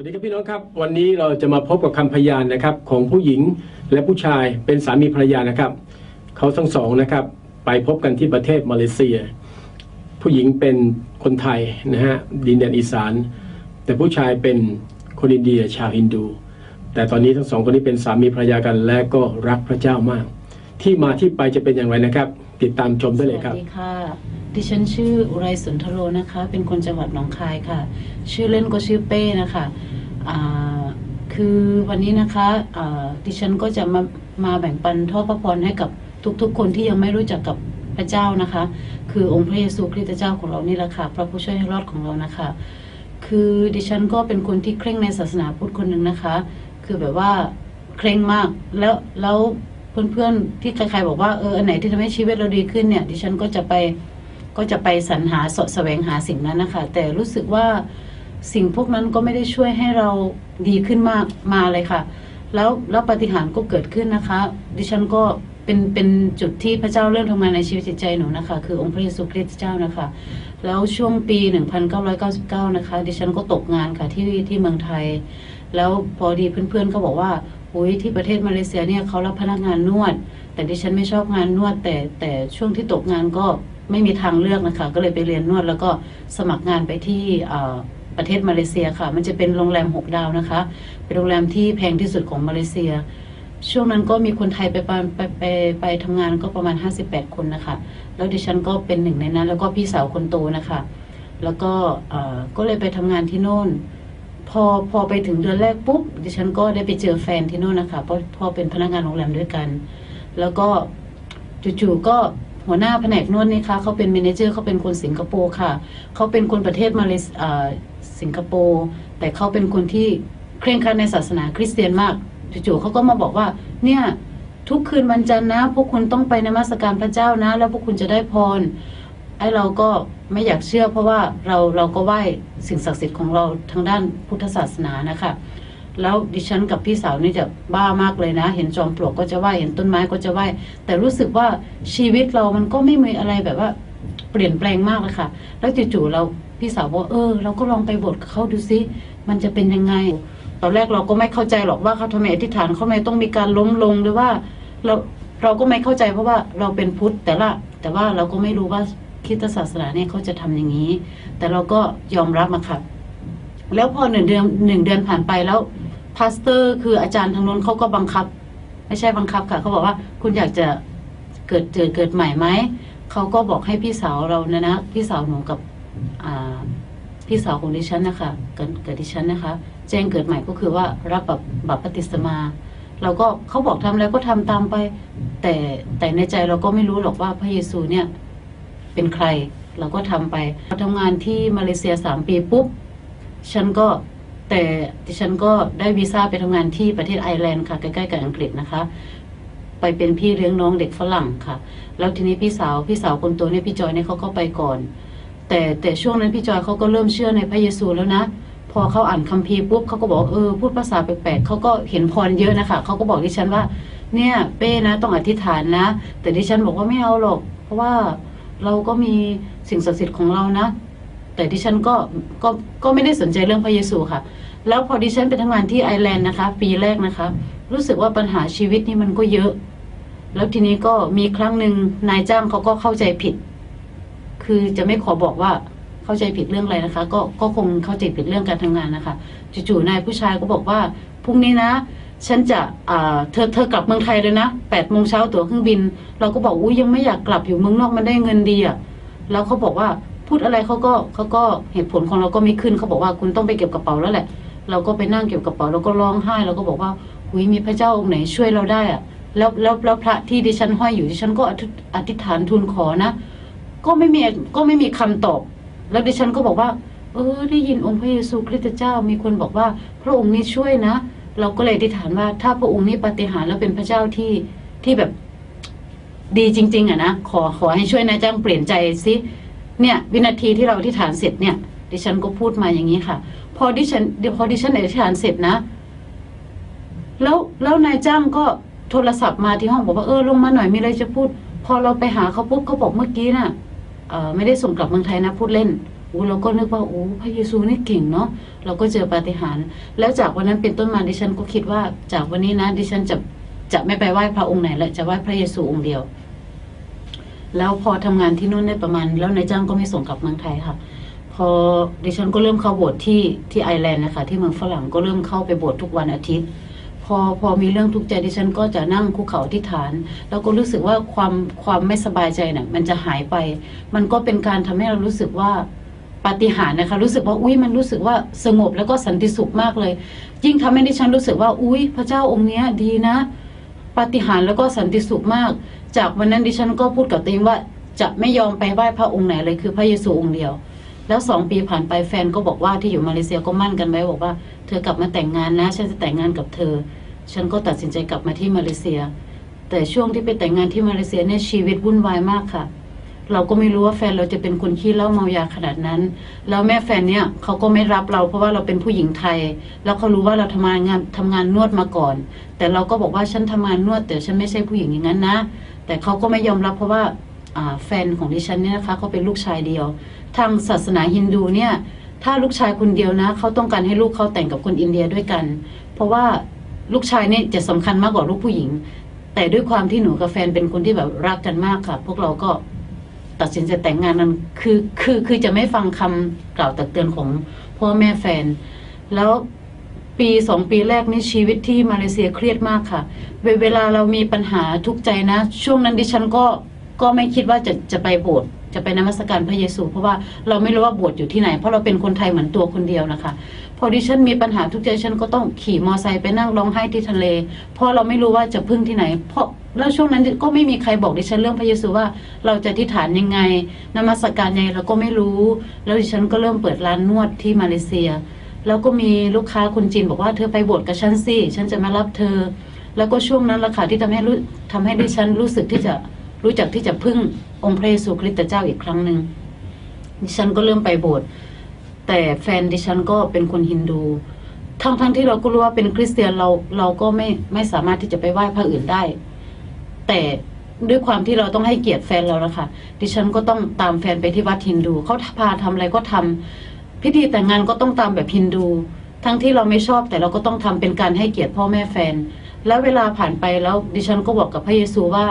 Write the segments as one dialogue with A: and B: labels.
A: สวัสดีครับพี่น้องครับ วันนี้เราจะมาพบกับคำพยานนะครับ ของผู้หญิงและผู้ชายเป็นสามีภรรยานะครับ เขาทั้งสองนะครับ ไปพบกันที่ประเทศมาเลเซีย ผู้หญิงเป็นคนไทยนะฮะดินแดนอีสาน แต่ผู้ชายเป็นคนอินเดียชาวฮินดู แต่ตอนนี้ทั้งสองคนนี้เป็นสามีภรรยากันและก็รักพระเจ้ามาก ที่มาที่ไปจะเป็นอย่างไรนะครับ ติดตามชมได้เลยครับ
B: สวัสดีค่ะ ดิฉันชื่ออุไรสุนทโรนะคะ เป็นคนจังหวัดหนองคายค่ะ ชื่อเล่นก็ชื่อเป้นะคะอ่าคือวันนี้นะคะอ่าดิฉันก็จะมามาแบ่งปันทอดพระพรให้กับทุกๆ คนที่ยังไม่รู้จักกับพระเจ้านะคะ คือองค์พระเยซูคริสต์เจ้าของเรานี่แหละค่ะ พระผู้ช่วยให้รอดของเรานะคะ คือดิฉันก็เป็นคนที่เคร่งในศาสนาพุทธคนหนึ่งนะคะ คือแบบว่าเคร่งมากแล้วแล้ว เพื่อนๆ ที่ใครๆบอกว่าเอออันไหนที่ทำให้ชีวิตเราดีขึ้นเนี่ย ดิฉันก็จะไปก็จะไปสรรหาสาะแสวงหาสิ่งนั้นนะคะแต่รู้สึกว่าสิ่งพวกนั้นก็ไม่ได้ช่วยให้เราดีขึ้นมากมาเลยค่ะ แล้วแล้วปฏิหารก็เกิดขึ้นนะคะ ดิฉันก็เป็นเป็นจุดที่พระเจ้าเริ่มทำงานในชีวิตจิตใจหนูนะคะ คือองค์พระเยซูคริสต์เจ้านะคะ แล้วช่วงปี 1999 นะคะ ดิฉันก็ตกงานค่ะที่ที่เมืองไทย แล้วพอดีเพื่อนๆก็บอกว่า อุ้ยที่ประเทศมาเลเซียเนี่ยเขารับพนักงานนวด แต่ดิฉันไม่ชอบงานนวด แต่แต่ช่วงที่ตกงานก็ไม่มีทางเลือกนะคะ ก็เลยไปเรียนนวด แล้วก็สมัครงานไปที่ประเทศมาเลเซียค่ะ มันจะเป็นโรงแรมหกดาวนะคะ เป็นโรงแรมที่แพงที่สุดของมาเลเซีย ช่วงนั้นก็มีคนไทยไปไปไปไปไปทำงานก็ประมาณ 58 คนนะคะ แล้วดิฉันก็เป็นหนึ่งในนั้น แล้วก็พี่สาวคนโตนะคะ แล้วก็ก็เลยไปทำงานที่โน่น พอพอไปถึงเดือนแรกปุ๊บดิฉันก็ได้ไปเจอแฟนที่โน่นนะคะเพราะพอเป็นพนักงานโรงแรมด้วยกัน แล้วก็จู่ๆก็หัวหน้าแผนกนวดนี่คะเขาเป็นเมนเจอร์เขาเป็นคนสิงคโปร์ค่ะเขาเป็นคนประเทศมาเลเซียสิงคโปร์แต่เขาเป็นคนที่เคร่งครัดในศาสนาคริสเตียนมากจู่ๆเขาก็มาบอกว่า เนี่ยทุกคืนวันจันทร์นะ พวกคุณต้องไปนมัสการพระเจ้านะ แล้วพวกคุณจะได้พร ไอ้เราก็ไม่อยากเชื่อ เพราะว่าเราเราก็ไหว้สิ่งศักดิ์สิทธิ์ของเราทางด้านพุทธศาสนานะคะแล้วดิฉันกับพี่สาวนี่จะบ้ามากเลยนะ เห็นจอมปลวกก็จะไหว้เห็นต้นไม้ก็จะไหว้แต่รู้สึกว่าชีวิตเรามันก็ไม่มีอะไรแบบว่าเปลี่ยนแปลงมากเลยค่ะ แล้วจู่ๆเราพี่สาวบอกเออ เราก็ลองไปบทเขาดูซิมันจะเป็นยังไง ตอนแรกเราก็ไม่เข้าใจหรอกว่าเขาทำไมอธิษฐานเขาทำไมต้องมีการล้มลงหรือว่าเราเราก็ไม่เข้าใจเพราะว่าเราเป็นพุทธแต่ละ แต่ว่าเราก็ไม่รู้ว่า คริสตศาสนาเนี่ยเขาจะทำอย่างนี้ แต่เราก็ยอมรับมาค่ะแล้วพอหนึ่งเดือนหนึ่งเดือนผ่านไปแล้วพาสเตอร์ คืออาจารย์ทางโน้นเขาก็บังคับ ไม่ใช่บังคับค่ะเขาบอกว่าคุณอยากจะเกิดเกิดเกิดใหม่ไหมเขาก็บอกให้พี่สาวเรานะนะพี่สาวหนูกับพี่สาวของดิฉันนะคะเกิดเกิดดิฉันนะคะ แจ้งเกิดใหม่ก็คือว่ารับแบบแบัพปฏิสมาเราก็เขาบอกทำแล้วก็ทำตามไป แต่แต่ในใจเราก็ไม่รู้หรอกว่าพระเยซูเนี่ย เป็นใคร เราก็ทำไปพอทำงานที่มาเลเซียสามปีปุ๊บฉันก็แต่ดิฉันก็ได้วีซ่าไปทำงานที่ประเทศไอร์แลนด์ค่ะใกล้ๆกับอังกฤษนะคะ ไปเป็นพี่เลี้ยงน้องเด็กฝรั่งค่ะ แล้วทีนี้พี่สาวพี่สาวคนโตเนี่ยพี่จอยเนี่ยเขาก็ไปก่อน แต่แต่ช่วงนั้นพี่จอยเขาก็เริ่มเชื่อในพระเยซูแล้วนะพอเขาอ่านคัมภีร์ปุ๊บเขาก็บอกเออพูดภาษาแปลกๆเขาก็เห็นพรเยอะนะคะเขาก็บอกดิฉันว่า เนี่ยเป้นะต้องอธิษฐานนะ แต่ดิฉันบอกว่าไม่เอาหรอก เพราะว่า เราก็มีสิ่งศักดิ์สิทธิ์ของเรานะ แต่ดิฉันก็ก็ก็ไม่ได้สนใจเรื่องพระเยซูค่ะ แล้วพอดิฉันไปทำงานที่ไอร์แลนด์นะคะ ปีแรกนะคะ รู้สึกว่าปัญหาชีวิตนี่มันก็เยอะ แล้วทีนี้ก็มีครั้งหนึ่งนายจ้างเขาก็เข้าใจผิด คือจะไม่ขอบอกว่าเข้าใจผิดเรื่องอะไรนะคะ ก็ก็คงเข้าใจผิดเรื่องการทำงานนะคะจู่ๆนายผู้ชายก็บอกว่าพรุ่งนี้นะ ฉันจะเธอเธอกลับเมืองไทยเลยนะแปดโมงเช้าตั๋วเครื่องบิน เราก็บอกอุ้ยยังไม่อยากกลับอยู่เมืองนอกมันได้เงินดีอะแล้วเขาบอกว่าพูดอะไรเขาก็เขาก็เหตุผลของเราก็ไม่ขึ้นเขาบอกว่าคุณต้องไปเก็บกระเป๋าแล้วแหละ เราก็ไปนั่งเก็บกระเป๋าแล้วก็ร้องไห้เราก็บอกว่าหุยมีพระเจ้าองค์ไหนช่วยเราได้อะแล้วแล้วแล้วพระที่ดิฉันห้อยอยู่ดิฉันก็อธิอธิษฐานทูลขอนะ ก็ไม่มีก็ไม่มีคำตอบ แล้วดิฉันก็บอกว่า เออได้ยินองค์พระเยซูคริสต์เจ้ามีคนบอกว่า พระองค์นี้ช่วยนะ เราก็เลยอธิษฐานว่า ถ้าพระองค์นี้ปฏิหารแล้วเป็นพระเจ้าที่ที่แบบดีจริง ๆอะนะขอขอให้ช่วยนายจ้างเปลี่ยนใจสิเนี่ย วินาทีที่เราอธิษฐานเสร็จเนี่ย ดิฉันก็พูดมาอย่างนี้ค่ะ พอดิฉันเดี๋ยวพอดิฉันอธิษฐานเสร็จนะ แล้วแล้วนายจ้างก็โทรศัพท์มาที่ห้องบอกว่าเออลงมาหน่อยมีอะไรจะพูด พอเราไปหาเขาปุ๊บเขาบอกเมื่อกี้น่ะเอ่อไม่ได้ส่งกลับเมืองไทยนะพูดเล่น อู้เราก็นึกว่าโอ้พระเยซูนี่เก่งเนาะเราก็เจอปาฏิหาริย์แล้วจากวันนั้นเป็นต้นมาดิฉันก็คิดว่าจากวันนี้นะดิฉันจะจะไม่ไปไหว้พระองค์ไหนและจะไหว้พระเยซูองค์เดียว แล้วพอทำงานที่นู่นได้ประมาณ แล้วนายจ้างก็ไม่ส่งกลับเมืองไทยค่ะ พอดิฉันก็เริ่มเข้าโบสถ์ที่ที่ไอร์แลนด์นะคะที่เมืองฝรั่งก็เริ่มเข้าไปโบสถ์ทุกวันอาทิตย์ พอพอมีเรื่องทุกข์ใจดิฉันก็จะนั่งคุกเข่าอธิษฐาน แล้วก็รู้สึกว่าความความไม่สบายใจเนี่ยมันจะหายไป มันก็เป็นการทำให้เรารู้สึกว่า ปาฏิหาริย์นะคะ รู้สึกว่าอุ้ยมันรู้สึกว่าสงบแล้วก็สันติสุขมากเลย ยิ่งทำให้ดิฉันรู้สึกว่าอุ้ยพระเจ้าองค์เนี้ยดีนะปาฏิหาริย์แล้วก็สันติสุขมาก จากวันนั้นดิฉันก็พูดกับตัวเองว่าจะไม่ยอมไปไหว้พระองค์ไหนเลยคือพระเยซูองค์เดียว แล้วสองปีผ่านไปแฟนก็บอกว่าที่อยู่มาเลเซียก็มั่นกันไว้บอกว่า เธอกลับมาแต่งงานนะ ฉันจะแต่งงานกับเธอ ฉันก็ตัดสินใจกลับมาที่มาเลเซีย แต่ช่วงที่ไปแต่งงานที่มาเลเซียเนี่ยชีวิตวุ่นวายมากค่ะ เราก็ไม่รู้ว่าแฟนเราจะเป็นคนขี้เหล้าเมายาขนาดนั้น แล้วแม่แฟนเนี่ยเขาก็ไม่รับเราเพราะว่าเราเป็นผู้หญิงไทย แล้วเขารู้ว่าเราทำงานงานทำงานนวดมาก่อน แต่เราก็บอกว่าฉันทำงานนวด แต่ฉันไม่ใช่ผู้หญิงอย่างนั้นนะ แต่เขาก็ไม่ยอมรับเพราะว่าแฟนของดิฉันเนี่ยนะคะเขาเป็นลูกชายเดียว ทางศาสนาฮินดูเนี่ยถ้าลูกชายคนเดียวนะเขาต้องการให้ลูกเขาแต่งกับคนอินเดียด้วยกัน เพราะว่าลูกชายเนี่ยจะสำคัญมากกว่าลูกผู้หญิง แต่ด้วยความที่หนูกับแฟนเป็นคนที่แบบรักกันมากค่ะ พวกเราก็ ตัดสินใจแต่งงานนั้นคือคือคือจะไม่ฟังคำกล่าวตักเตือนของพ่อแม่แฟน แล้วปีสองปีแรกนี่ชีวิตที่มาเลเซียเครียดมากค่ะเวลาเรามีปัญหาทุกใจนะ ช่วงนั้นดิฉันก็ก็ไม่คิดว่าจะจะไปโบสถ์จะไปนมัสการพระเยซู เพราะว่าเราไม่รู้ว่าโบสถ์อยู่ที่ไหน เพราะเราเป็นคนไทยเหมือนตัวคนเดียวนะคะ พอดิฉันมีปัญหาทุกใจฉันก็ต้องขี่มอไซค์ไปนั่งร้องไห้ที่ทะเล เพราะเราไม่รู้ว่าจะพึ่งที่ไหน เพราะ แล้วช่วงนั้นก็ไม่มีใครบอกดิฉันเรื่องพระเยซูว่า เราจะอธิษฐานยังไงนมัสการยังไงเราก็ไม่รู้ แล้วดิฉันก็เริ่มเปิดร้านนวดที่มาเลเซีย แล้วก็มีลูกค้าคนจีนบอกว่าเธอไปโบสถ์กับฉันสิฉันจะมารับเธอ แล้วก็ช่วงนั้นละค่ะที่ทำให้รู้ทำให้ดิฉันรู้สึกที่จะรู้จักที่จะพึ่งองค์พระเยซูคริสต์เจ้าอีกครั้งหนึ่งดิฉันก็เริ่มไปโบสถ์แต่แฟนดิฉันก็เป็นคนฮินดู ทั้งทั้งที่เราก็รู้ว่าเป็นคริสเตียนเราเราก็ไม่ไม่สามารถที่จะไปไหว้พระอื่นได้ แต่ด้วยความที่เราต้องให้เกียรติแฟนเราละค่ะดิฉันก็ต้องตามแฟนไปที่วัดฮินดูเขาพาทำอะไรก็ทำพิธีแต่งงานก็ต้องตามแบบฮินดู ทั้งที่เราไม่ชอบแต่เราก็ต้องทำเป็นการให้เกียรติพ่อแม่แฟน แล้วเวลาผ่านไปแล้วดิฉันก็บอกกับพระเยซูว่า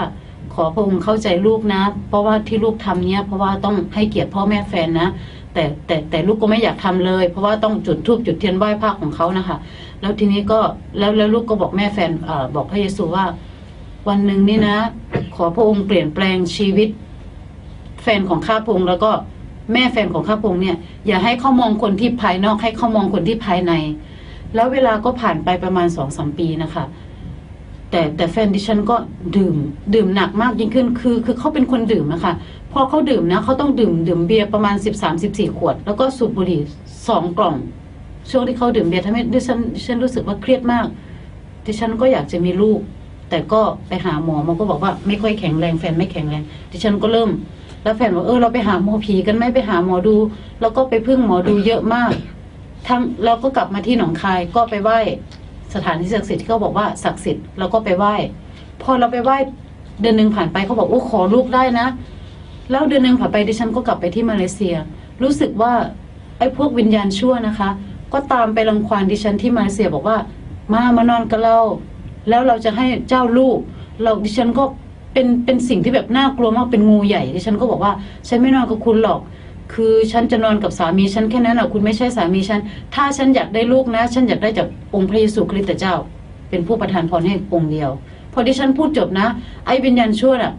B: ขอพระองค์เข้าใจลูกนะ เพราะว่าที่ลูกทำเนี้ยเพราะว่าต้องให้เกียรติพ่อแม่แฟนนะแต่แต่แต่ลูกก็ไม่อยากทำเลย เพราะว่าต้องจุดธูปจุดเทียนไหว้พระของเขานะคะแล้วทีนี้ก็แล้วแล้วลูกก็บอกแม่แฟนอบอกพระเยซูว่า วันหนึ่งนี่นะ ขอพระองค์เปลี่ยนแปลงชีวิต แฟนของข้าพงค์แล้วก็แม่แฟนของข้าพงค์เนี่ย อย่าให้เขามองคนที่ภายนอกให้เขามองคนที่ภายใน แล้วเวลาก็ผ่านไปประมาณสองสามปีนะคะ แต่แต่แฟนดิฉันก็ดื่ม ดื่มหนักมากยิ่งขึ้นคือ คือเขาเป็นคนดื่มนะคะพอเขาดื่มนะเขาต้องดื่มดื่มเบียร์ประมาณสิบสามสิบสี่ขวด แล้วก็สูบบุหรี่สองกล่อง ช่วงที่เขาดื่มเบียร์ทำให้ดิฉันดิฉันรู้สึกว่าเครียดมาก ดิฉันก็อยากจะมีลูก แต่ก็ไปหาหมอหมอก็บอกว่าไม่ค่อยแข็งแรงแฟนไม่แข็งแรงดิฉันก็เริ่ม แล้วแฟนบอกเออเราไปหาหมอผีกันไหมไปหาหมอดู แล้วก็ไปพึ่งหมอดูเยอะมาก ทั้งเราก็กลับมาที่หนองคายก็ไปไหว้สถานที่ศักดิ์สิทธิ์ที่เขาบอกว่าศักดิ์สิทธิ์เราก็ไปไหว้พอเราไปไหว้เดือนหนึ่งผ่านไปเขาบอกโอ้ขอลูกได้นะ แล้วเดือนหนึ่งผ่านไปดิฉันก็กลับไปที่มาเลเซีย รู้สึกว่าไอ้พวกวิญญาณชั่วนะคะ ก็ตามไปรังควานดิฉันที่มาเลเซียบอกว่า มามานอนกับเรา แล้วเราจะให้เจ้าลูก เราดิฉันก็เป็นเป็นสิ่งที่แบบน่ากลัวมากเป็นงูใหญ่ดิฉันก็บอกว่าฉันไม่นอนกับคุณหรอก คือฉันจะนอนกับสามีฉันแค่นั้นแหะคุณไม่ใช่สามีฉัน ถ้าฉันอยากได้ลูกนะ ฉันอยากได้จากองค์พระเยซูคริสต์เจ้า เป็นผู้ประทานพรให้องค์เดียว พอดิฉันพูดจบนะ ไอ้วิญญาณชั่วน่ะ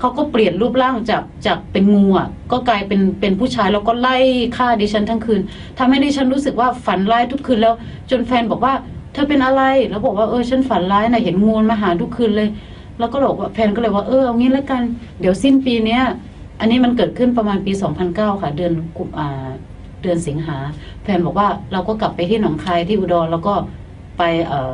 B: เขาก็เปลี่ยนรูปร่างจากจากเป็นงูอะก็กลายเป็นเป็นผู้ชายแล้วก็ไล่ฆ่าดิฉันทั้งคืนทำให้ดิฉันรู้สึกว่าฝันร้ายทุกคืนแล้ว จนแฟนบอกว่า ธอเป็นอะไรแล้วบอกว่าเออฉันฝันร้ายนะเห็นงูมาหาทุกคืนเลย แล้วก็บอกว่าแฟนก็เลยว่าเออเอางี้แล้วกันเดี๋ยวสิ้นปีเนี้ยอันนี้มันเกิดขึ้นประมาณปี 2009 ค่ะ เดือนกุมอ่าเดือนสิงหาแฟนบอกว่าเราก็กลับไปที่หนองคายที่อุดรแล้วก็ไปเอ่อ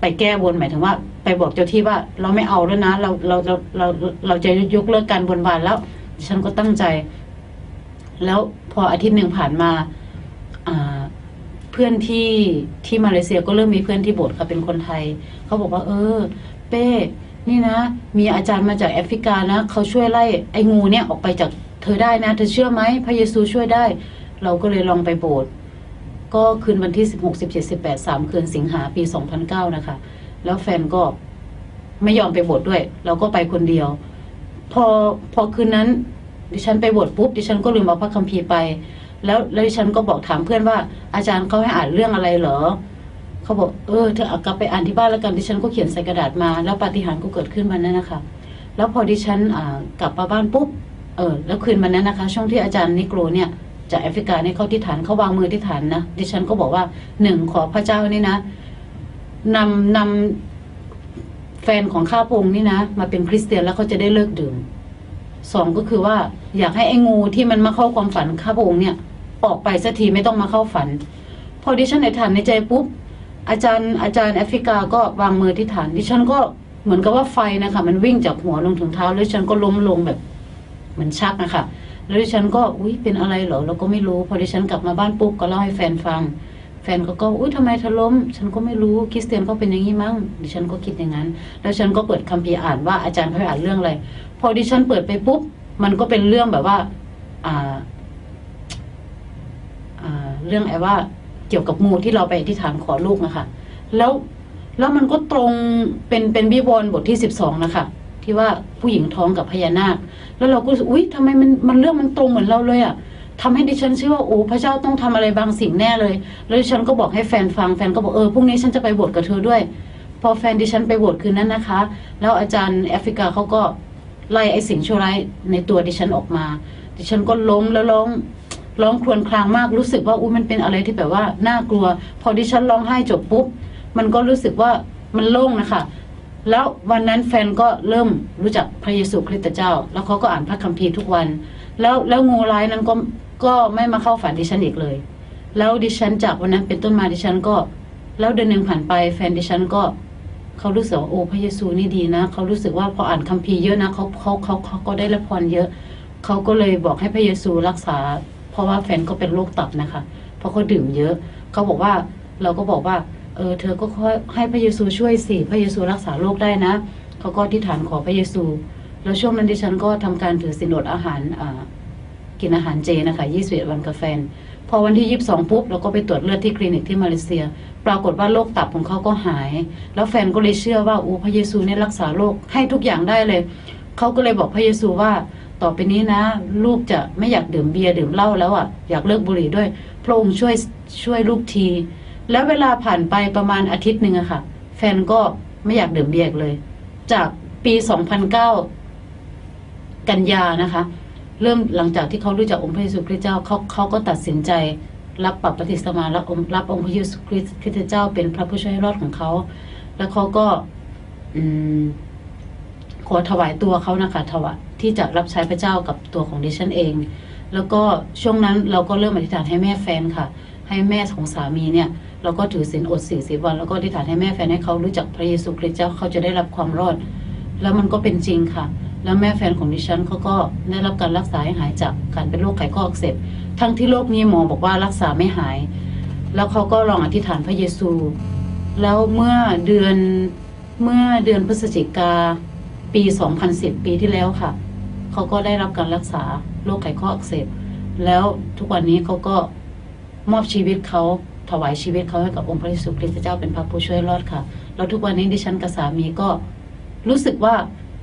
B: ไปแก้บนหมายถึงว่า ไปบอกเจ้าที่ว่าเราไม่เอาแล้วนะ เราเราเราเราเราจะยกเลิกการบนบานแล้ว ฉันก็ตั้งใจ แล้วพออาทิตย์หนึ่งผ่านมา อ่า พื่อนที่ที่มาเลเซียก็เริ่มมีเพื่อนที่โบสถ์ค่ะเป็นคนไทย เขาบอกว่า เออ เป้นี่นะ มีอาจารย์มาจากแอฟริกานะเขาช่วยไล่ไอ้งูเนี่ยออกไปจากเธอได้นะเธอเชื่อไหมพระเยซูช่วยได้ เราก็เลยลองไปโบสถ์ก็คืนวันที่ 16 17 18 3คืนสิงหาปี 2009 นะคะ แล้วแฟนก็ไม่ยอมไปโบสถ์ด้วย เราก็ไปคนเดียว พอพอคืนนั้น ดิฉันไปโบสถ์ปุ๊บดิฉันก็ลืมเอาพระคัมภีร์ไป แล้วแล้วดิฉันก็บอกถามเพื่อนว่า อาจารย์เขาให้อ่านเรื่องอะไรเหรอเขาบอกเออเธอเอากลับไปอ่านที่บ้านแล้วกันดิฉันก็เขียนใส่กระดาษมา แล้วปาฏิหาริย์ก็เกิดขึ้นวันนั้นนะคะแล้วพอดิฉันกลับมาบ้านปุ๊บเออแล้วคืนวันนั้นนะคะ ช่วงที่อาจารย์นิโกรเนี่ยจากแอฟริกาเนี่ยเขาที่ฐานเขาวางมือที่ฐานนะดิฉันก็บอกว่าหนึ่งขอพระเจ้านี่นะนำนำแฟนของข้าพงนี่นะ มาเป็นคริสเตียนแล้วเขาจะได้เลิกดื่มสองก็คือว่าอยากให้ไอ้งูที่มันมาเข้าความฝันข้าพงค์เนี่ย ออกไปสักทีไม่ต้องมาเข้าฝัน พอดิฉันในฐานในใจปุ๊บอาจารย์อาจารย์แอฟริกาก็วางมือที่ฐานดิฉันก็เหมือนกับว่าไฟนะคะมันวิ่งจากหัวลงถึงเท้า แล้วฉันก็ล้มลงแบบเหมือนชักนะคะแล้วดิฉันก็อุ้ยเป็นอะไรเหรอเราก็ไม่รู้ พอดิฉันกลับมาบ้านปุ๊บก็เล่าให้แฟนฟัง แฟนก็ก็อุ้ยทำไมเธอล้ม ฉันก็ไม่รู้คริสเตียนก็เป็นอย่างนี้มั้งดิฉันก็คิดอย่างนั้น แล้วฉันก็เปิดคัมภีร์อ่านว่าอาจารย์เขาอ่านเรื่องอะไร พอดิฉันเปิดไปปุ๊บมันก็เป็นเรื่องแบบว่า อ่า เรื่องไอ้ว่าเกี่ยวกับงูที่เราไปอธิษฐานขอลูกนะคะ แล้วแล้วมันก็ตรงเป็นเป็นวิวรณ์บทที่สิบสองนะคะที่ว่าผู้หญิงท้องกับพญานาค แล้วเราก็รู้สึกอุ้ยทำไมมันมันเรื่องมันตรงเหมือนเราเลยอะ่ะทำให้ดิฉันเชื่อว่าโอ้พระเจ้าต้องทำอะไรบางสิ่งแน่เลย แล้วดิฉันก็บอกให้แฟนฟังแฟนก็บอกเออพรุ่งนี้ฉันจะไปบสถ์กับเธอด้วย พอแฟนดิฉันไปบสถ์คืนนั้นนะคะ แล้วอาจารย์แอฟริกาเขาก็ไล่ไอ้สิ่งชั่วร้ายในตัวดิฉันออกมา ดิฉันก็ล้มแล้วร้อง ร้องครวญครางมากรู้สึกว่าอู้มันเป็นอะไรที่แบบว่าน่ากลัว พอดิฉันร้องไห้จบปุ๊บมันก็รู้สึกว่ามันโล่งนะคะ แล้ววันนั้นแฟนก็เริ่มรู้จักพระเยซูคริสต์เจ้า แล้วเขาก็อ่านพระคัมภีร์ทุกวัน แล้วแล้วงูร้ายนั้นก็ก็ไม่มาเข้าฝันดิฉันอีกเลย แล้วดิฉันจากวันนั้นเป็นต้นมาดิฉันก็ แล้วเดือนหนึ่งผ่านไป แฟนดิฉันก็เขารู้สึกว่าโอ้พระเยซูนี่ดีนะเขารู้สึกว่าพออ่านคัมภีร์เยอะนะเขาเขาเขาเขาก็ได้รับพรเยอะเขาก็เลยบอกให้พระเยซูรักษา ราะว่าแฟนก็เป็นโรคตับนะคะ เพราะเขาดื่มเยอะ เขาบอกว่าเราก็บอกว่า เออเธอก็ค่อยให้พระเยซูช่วยสิ พระเยซูรักษาโรคได้นะ เขาก็อธิษฐานขอพระเยซู แล้วช่วงนั้นดิฉันก็ทำการถือศีลอดอาหารอ่ากินอาหารเจนะคะ21วันกับแฟน พอวันที่22ปุ๊บเราก็ไปตรวจเลือดที่คลินิกที่มาเลเซีย ปรากฏว่าโรคตับของเขาก็หาย แล้วแฟนก็เลยเชื่อว่าโอ้พระเยซูเนี่ยรักษาโรคให้ทุกอย่างได้เลย เขาก็เลยบอกพระเยซูว่า ต่อไปนี้นะ ลูกจะไม่อยากดื่มเบียร์ดื่มเหล้าแล้วอะ อยากเลิกบุหรี่ด้วย พระองค์ช่วยช่วยลูกที แล้วเวลาผ่านไปประมาณอาทิตย์หนึ่งอะค่ะ แฟนก็ไม่อยากดื่มเบียร์เลย จากปี2009กันยานะคะ เริ่มหลังจากที่เขารู้จักองค์พระเยซูคริสต์เจ้าเขาเขาก็ตัดสินใจรับปรับปฏิสมารับองค์รับองค์พระเยซูคริสต์เจ้าเป็นพระผู้ช่วยให้รอดของเขา แล้วเขาก็ อืม ขอถวายตัวเขานะคะถวายที่จะรับใช้พระเจ้ากับตัวของดิฉันเอง แล้วก็ช่วงนั้นเราก็เริ่มอธิษฐานให้แม่แฟนค่ะ ให้แม่ของสามีเนี่ย เราก็ถือศีลอดสี่สิบวัน แล้วก็อธิษฐานให้แม่แฟนให้เขารู้จักพระเยซูคริสต์เจ้าเขาจะได้รับความรอด แล้วมันก็เป็นจริงค่ะ แล้วแม่แฟนของดิฉันเขาก็ได้รับการรักษาให้หายจากการเป็นโรคไขข้ออักเสบทั้งที่โรคนี้หมอบอกว่ารักษาไม่หาย แล้วเขาก็ลองอธิษฐานพระเยซู แล้วเมื่อเดือนเมื่อเดือนพฤศจิกา ปี 2010 ปีที่แล้วค่ะ เขาก็ได้รับการรักษาโรคไขข้ออักเสบ แล้วทุกวันนี้เขาก็มอบชีวิตเขาถวายชีวิตเขาให้กับองค์พระเยซูคริสต์เจ้าเป็นพระผู้ช่วยรอดค่ะ แล้วทุกวันนี้ดิฉันกับสามีก็รู้สึกว่า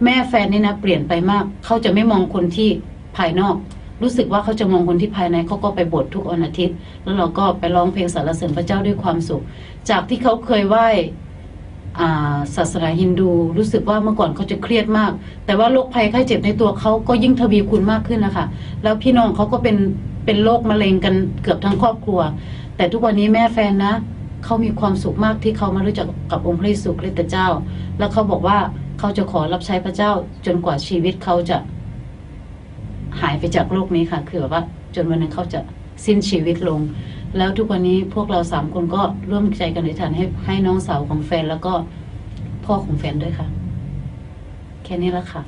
B: แม่แฟนนี่นะเปลี่ยนไปมาก เขาจะไม่มองคนที่ภายนอก รู้สึกว่าเขาจะมองคนที่ภายในเขาก็ไปบททุกวันอาทิตย์ แล้วเราก็ไปร้องเพลงสรรเสริญพระเจ้าด้วยความสุข จากที่เขาเคยไหว้ ศาสนาฮินดูรู้สึกว่าเมื่อก่อนเขาจะเครียดมาก แต่ว่าโรคภัยไข้เจ็บในตัวเขาก็ยิ่งทวีคูณมากขึ้นนะคะแล้วพี่น้องเขาก็เป็นเป็นโรคมะเร็งกันเกือบทั้งครอบครัว แต่ทุกวันนี้แม่แฟนนะเขามีความสุขมากที่เขามารู้จักกับองค์พระเยซูคริสต์เจ้า แล้วเขาบอกว่าเขาจะขอรับใช้พระเจ้าจนกว่าชีวิตเขาจะ หายไปจากโลกนี้ค่ะ คือแบบว่า จนวันหนึงเขาจะสิ้นชีวิตลง แล้วทุกวันนี้พวกเราสามคนก็ร่วมใจกันอธิษฐานให้ให้น้องสาวของแฟนแล้วก็พ่อของแฟนด้วยค่ะ แค่นี้ละค่ะ